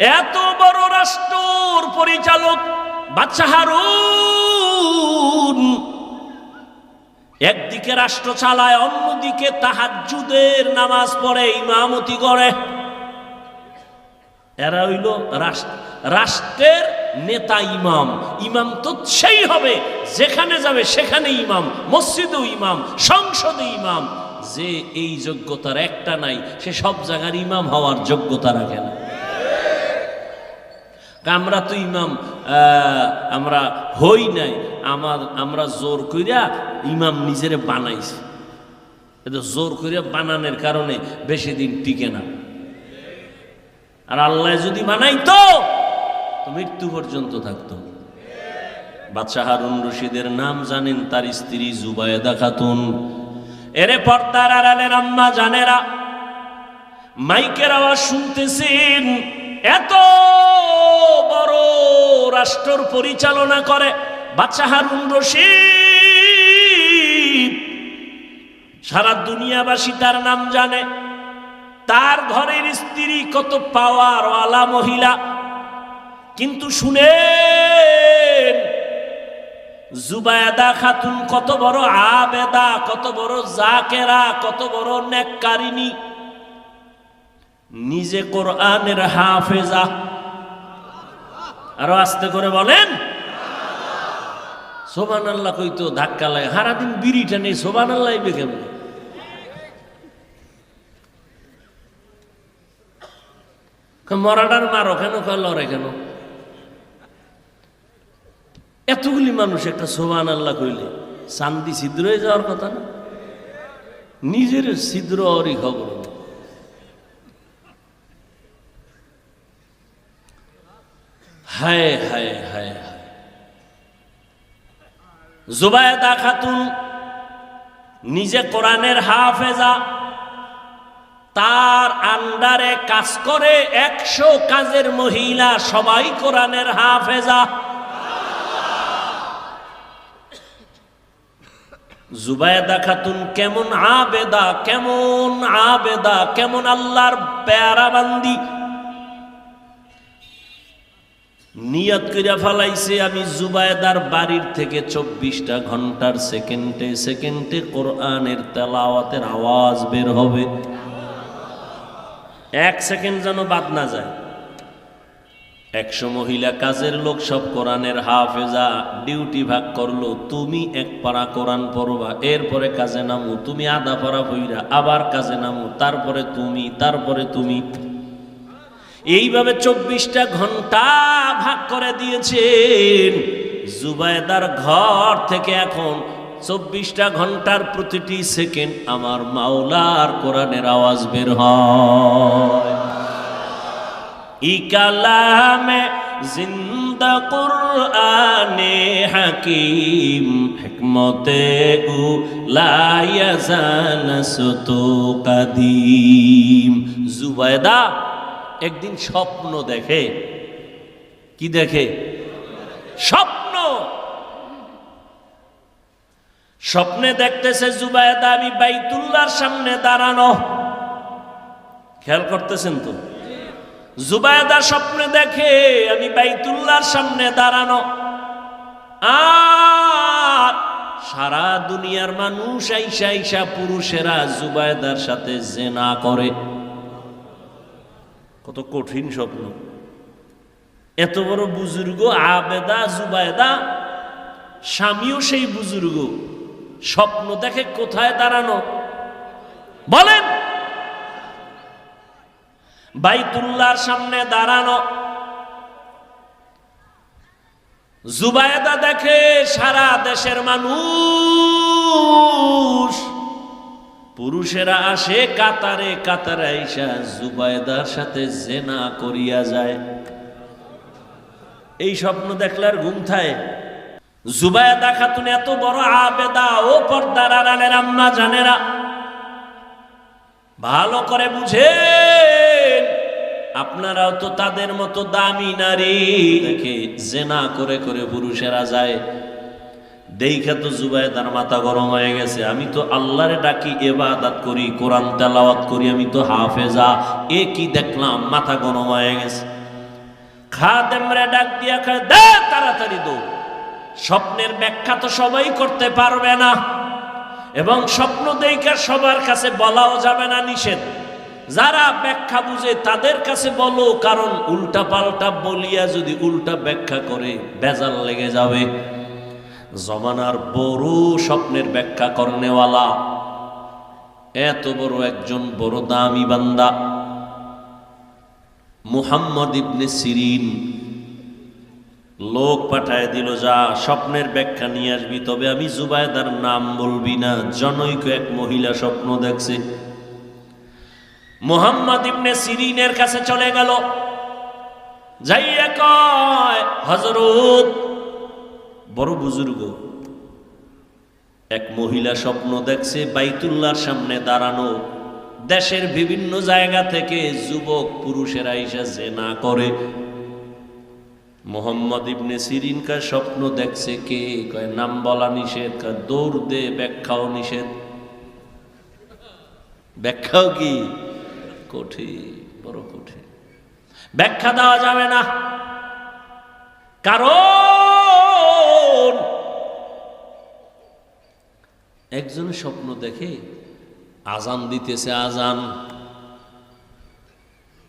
এত বড় রাষ্ট্র পরিচালক হারুন। একদিকে রাষ্ট্র চালায়, অন্যদিকে তাহাজ্জুদের নামাজ পড়ে, ইমামতি করে। এরা হইল রাষ্ট্রের নেতা ইমাম। ইমাম তো সেই হবে, যেখানে যাবে সেখানে ইমাম মসজিদেও ইমাম, সংসদে ইমাম। যে এই যোগ্যতার একটা নাই, সে সব জায়গার ইমাম হওয়ার যোগ্যতা রাখে না। আমরা তো ইমাম আমরা হই নাই। আমার, আমরা জোর কইরা ইমাম নিজেরে বানাইছি। এটা জোর করিয়া বানানোর কারণে বেশি দিন টিকে না। আর আল্লাহ যদি বানাইতো মৃত্যু পর্যন্ত থাকতো। বাদশাহ হারুন রশিদের নাম জানেন, তার স্ত্রী জুবায়েদা খাতুন। এরে পর্দার আড়ালের আম্মা জানেরা, মাইকের আওয়াজ শুনতেছেন। এত বড় রাষ্ট্র পরিচালনা করে বাচ্চা হারুন রশিদ। সারা দুনিয়াবাসী তার নাম জানে। তার ঘরের স্ত্রী কত পাওয়ার পাওয়ারওয়ালা মহিলা। কিন্তু শুনে জুবায়দা খাতুন কত বড় আবেদা, কত বড় জাকেরা, কত বড় নেককারিনী নিজে কোরআনের হাফেজা। আরও আস্তে করে বলেন। সোবান আল্লাহ কইতো, ধাক্কা লাগে। সারাদিন বিড়িটা নেই সোবান আল্লাহ কেমন? মরাটার মারো কেন? লড়ে কেন? এতগুলি মানুষ একটা সোবান আল্লাহ কইলে শান্তি ছিদ্র হয়ে যাওয়ার কথা না? নিজের ছিদ্র ওরই খবর নেই। হায় হায় হায় জুবায়দা খাতুন নিজে কোরআনের হাফেজা, তার আন্ডারে কাজ করে একশো কাজের মহিলা সবাই কোরআনের হাফেজা। জুবায়দা খাতুন কেমন আবেদা কেমন আবেদা, কেমন আল্লাহর প্যারাবান্দি। নিয়ত কইরা ফালাইছে, আমি জুবায়দার বাড়ির থেকে চব্বিশটা ঘণ্টার সেকেন্ডে সেকেন্ডে কোরআনের তেলাওয়াতের আওয়াজ বের হবে। এক সেকেন্ড যেন বাদ না যায়। একশো মহিলা কাজের লোক সব কোরআনের হাফেজা, ডিউটি ভাগ করল, তুমি এক পারা কোরআন পড়বা, এরপরে কাজে নামু, তুমি আধা পারা ভইরা আবার কাজে নামু, তারপরে তুমি তারপরে তুমি। এইভাবে চব্বিশটা ঘণ্টা ভাগ করে দিয়েছেন। জুবায়দার ঘর থেকে এখন চব্বিশটা ঘণ্টার প্রতিটি সেকেন্ড আমার মাওলার কোরআনের আওয়াজ বের হয়। জিন্দা কুরআনে হাকিম হিকমতে জুবায়দা একদিন স্বপ্ন দেখে। কি দেখে? স্বপ্ন! স্বপ্নে দেখতেছে জুবায়দা আমি বাইতুল্লার সামনে দাঁড়ানো। খেয়াল করতেছেন তো? জুবায়দা স্বপ্নে দেখে আমি বাইতুল্লার সামনে দাঁড়ানো। আর সারা দুনিয়ার মানুষ আইসা আইসা পুরুষেরা জুবায়দার সাথে জেনা করে। কত কঠিন স্বপ্ন। এত বড় বুজুর্গ আবেদা, জুবায়দা, স্বামীও সেই বুজুর্গ। স্বপ্ন দেখে কোথায় দাঁড়ানো? বলেন। বাইতুল্লার সামনে দাঁড়ানো। জুবায়দা দেখে সারা দেশের মানুষ পুরুষেরা আসে কাতারে কাতারে আইসা জুবায়দার সাথে জেনা করিয়া যায়। এই স্বপ্ন দেখলার ঘুম থায়। জুবায়দা খাতুন এত বড় আবেদা, ও পর্দার আড়ালের আম্মা জানেরা। ভালো করে বুঝে আপনারাও তো তাদের মতো দামি নারী। দেখে জেনা করে করে পুরুষেরা যায়। দেখে তো জুবাই তার মাথা গরম হয়ে গেছে। আমি তো আল্লাহরে ডাকি এবাদাত করি, কোরআন তেলাওয়াত করি, আমি তো হাফেজা। এ কি দেখলাম? মাথা গরম হয়ে গেছে। খাদেমরে ডাক দিয়া খায় দে, তাড়াতাড়ি দৌড়। স্বপ্নের ব্যাখ্যা তো সবাই করতে পারবে না। এবং স্বপ্ন দেখা সবার কাছে বলাও যাবে না নিষেধ। যারা ব্যাখ্যা বুঝে তাদের কাছে বলো, কারণ উল্টা পাল্টা বলিয়া যদি উল্টা ব্যাখ্যা করে, বেজাল লেগে যাবে। জমানার বড় স্বপ্নের ব্যাখ্যা করনেওয়ালা এত বড় একজন বড় দামি বান্দা। মুহাম্মদ ইবনে সিরিন লোক পাঠায় দিল, যা স্বপ্নের ব্যাখ্যা নিয়ে আসবি, তবে আমি জুবায়দার নাম বলবি না। জনৈক এক মহিলা স্বপ্ন দেখছে। মোহাম্মদ ইবনে সিরিনের কাছে চলে গেল। যাইয়া কয় হজরত বড় বুজুর্গ। এক মহিলা স্বপ্ন দেখছে বাইতুল্লাহর সামনে দাঁড়ানো। দেশের বিভিন্ন জায়গা থেকে যুবক, পুরুষেরা এসে জেনা করে। মোহাম্মদ ইবনে সিরিনকার স্বপ্ন দেখছে কে? কয়, নাম বলা নিষেধ। কয়, দৌড় দে, ব্যাখ্যাও নিষেধ। ব্যাখ্যাও কি? কঠিন, বড় কঠিন। ব্যাখ্যা দেওয়া যাবে না। কারণ একজন স্বপ্ন দেখে আজান দিতেছে, আজান।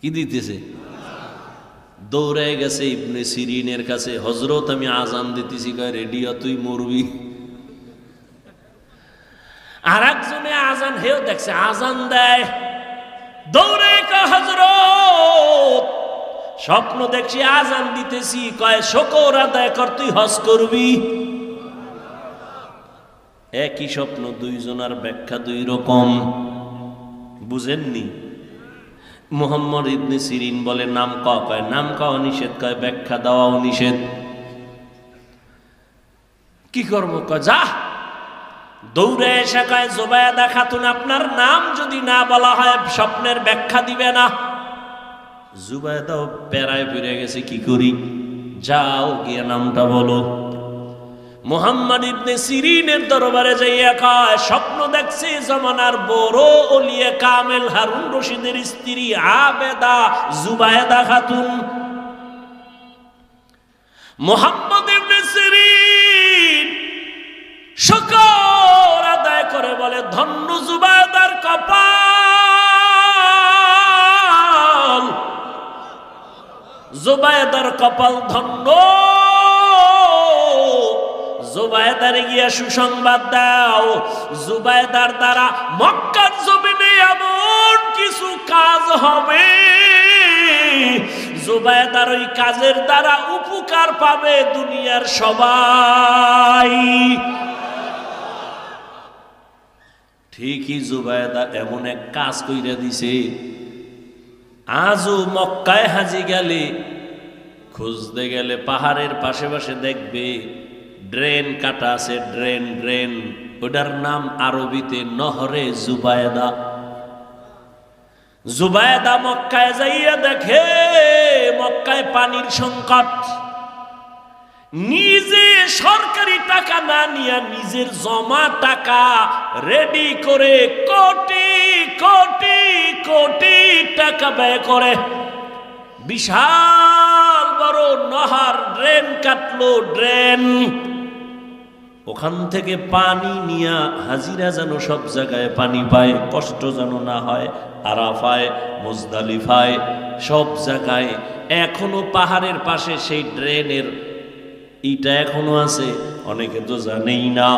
কি দিতেছে? দৌড়ে গেছে ইবনে সিরিনের কাছে হজরত আমি আজান দিতেছি। কয় রেডিও তুই মরবি। আর একজনে আজান, হেও দেখছে, আজান দেয়। দৌড়ে হজরত স্বপ্ন দেখছি, আজান দিতেছি। কয়, শকর আদায় কর, তুই হজ করবি। একই স্বপ্ন, দুইজনার ব্যাখ্যা দুই রকম বুঝেননি? মোহাম্মদ ইবনে সিরিন বলে, নাম কওয়া কয়? নাম কওয়া নিষেধ কয়, ব্যাখ্যা দেওয়াও নিষেধ। কি করব কয়? যা! দৌড়ে এসে কয়, জোবায়দা খাতুন, আপনার নাম যদি না বলা হয়, স্বপ্নের ব্যাখ্যা দিবে না। জুবায়দাও পেরায় ফিরে গেছে, কি করি? যাও গিয়ে নামটা বলো। মোহাম্মদ ইবনে সিরিনের দরবারে যাইয়া কয়, স্বপ্ন দেখছে জমানার বড় ওলিয়ে কামেল হারুন রশিদের স্ত্রী আবেদা জুবায়দা খাতুন। মোহাম্মদ ইবনে সিরিন শুকর আদায় করে বলে, ধন্য জুবায়দার কপাল। জুবায়দার কপাল ধন্য। জুবায়দারে গিয়া সুসংবাদ দাও। জুবায়দার দ্বারা মক্কার জমিনে এমন কিছু কাজ হবে। জুবায়দার ওই কাজের দ্বারা উপকার পাবে দুনিয়ার সবাই। ঠিকই জুবায়দা এমন এক কাজ কইরা দিছে। আজও মক্কায় হাজি গেলে, খুঁজতে গেলে পাহাড়ের পাশে পাশে দেখবে ড্রেন কাটা আছে, ড্রেন ড্রেন। ওটার নাম আরবিতে নহরে জুবায়দা। জুবায়দা মক্কায় যাইয়া দেখে, মক্কায় পানির সংকট। নিজে সরকারি টাকা না নিয়ে নিজের জমা টাকা রেডি করে কোটি কোটি কোটি টাকা ব্যয় করে। বিশাল বড় নহার, ড্রেন কাটলো, ড্রেন। ওখান থেকে পানি নিয়া হাজিরা যেন সব জায়গায় পানি পায়, কষ্ট যেন না হয়, আরাফায়, মুজদালিফায়, সব জায়গায়। এখনও পাহাড়ের পাশে সেই ড্রেনের ইটা এখনও আছে, অনেকে তো জানেই না।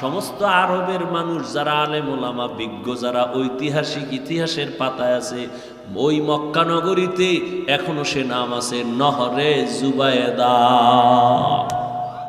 সমস্ত আরবের মানুষ যারা আলেম ওলামা, বিজ্ঞ যারা ঐতিহাসিক ইতিহাসের পাতায় আছে, ওই মক্কা নগরীতে এখনও সে নাম আছে, নহরে জুবায়েদা।